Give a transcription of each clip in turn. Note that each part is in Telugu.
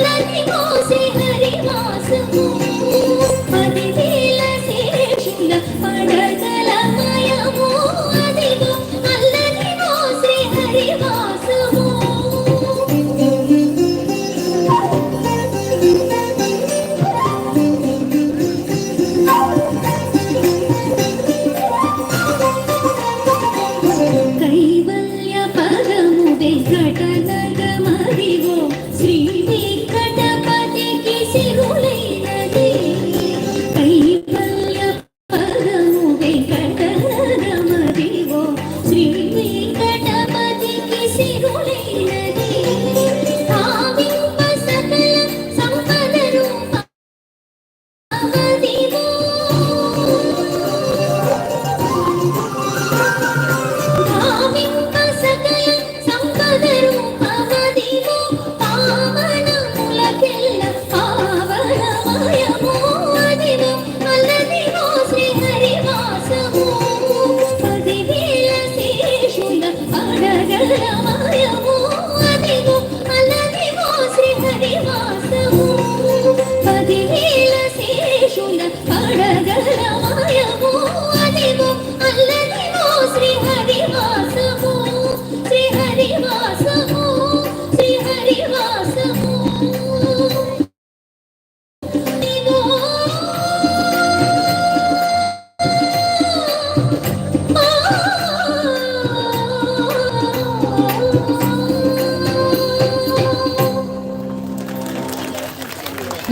అందరినీ కోసే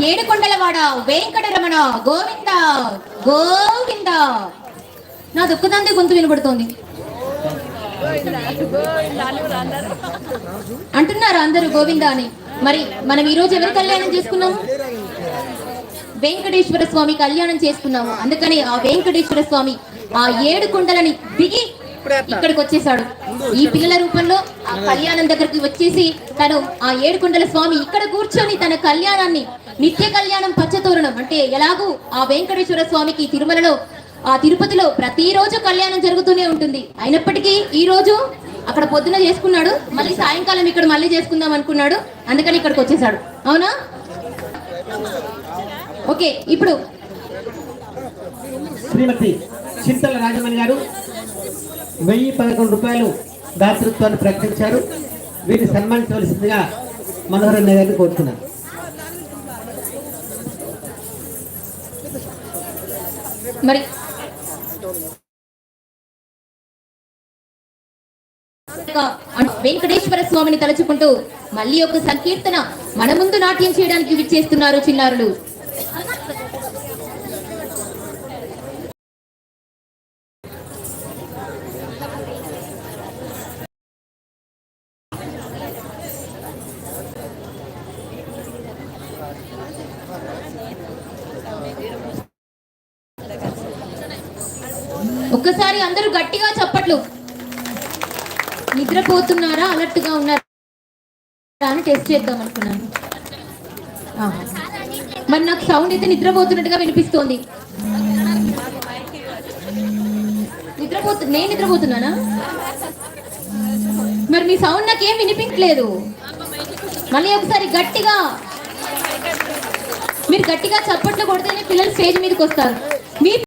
ఏడుకొండలవాడ వెంకటరమణ గోవింద గోవింద. నా దుఃఖదంది గొంతు వినబడుతోంది. అంటున్నారు అందరూ గోవింద అని? మరి మనం ఈ రోజు ఎవరు కళ్యాణం చేసుకున్నాము? వెంకటేశ్వర స్వామి కళ్యాణం చేసుకున్నాము. అందుకని ఆ వెంకటేశ్వర స్వామి ఆ ఏడు కొండలని దిగి ఇక్కడికి వచ్చేసాడు ఈ పిల్లల రూపంలో ఆ కళ్యాణం దగ్గరికి వచ్చేసి తను ఆ ఏడు కొండల స్వామి ఇక్కడ కూర్చొని తన కళ్యాణాన్ని నిత్య కళ్యాణం పచ్చతోరణం అంటే ఎలాగూ ఆ వెంకటేశ్వర స్వామికి తిరుమలలో ఆ తిరుపతిలో ప్రతిరోజు కళ్యాణం జరుగుతూనే ఉంటుంది. అయినప్పటికీ ఈ రోజు అక్కడ పొద్దున చేసుకున్నాడు మళ్ళీ సాయంకాలం ఇక్కడ మళ్ళీ చేసుకుందాం అనుకున్నాడు అందుకని ఇక్కడికి వచ్చేసాడు. అవునా? ఓకే ఇప్పుడు శ్రీమతి చింతల రాజమణి గారు వెయ్యి పదకొండు రూపాయలు దాతృత్వాన్ని ప్రకటించారు. వీరిని సన్మానించవలసిందిగా మనోహరన్న గారిని కోరుతున్నాను. మరి వెంకటేశ్వర స్వామిని తలుచుకుంటూ మళ్ళీ ఒక సంకీర్తన మన ముందు నాట్యం చేయడానికి విచ్చేస్తున్నారు చిన్నారులు. ఒక్కసారి అందరూ గట్టిగా చప్పట్లు. నిద్రపోతున్నారా? అలర్ట్గా ఉన్నారా? అని టెస్ట్ చేద్దాం అనుకున్నాను. మరి నాకు సౌండ్ అయితే నిద్రపోతున్నట్టుగా వినిపిస్తోంది. నిద్రపోతు నేను నిద్రపోతున్నానా? మరి మీ సౌండ్ నాకేం వినిపించలేదు మళ్ళీ ఒకసారి గట్టిగా. మీరు గట్టిగా చప్పట్లు కొడితేనే పిల్లలు స్టేజ్ మీదకి వస్తారు. మీ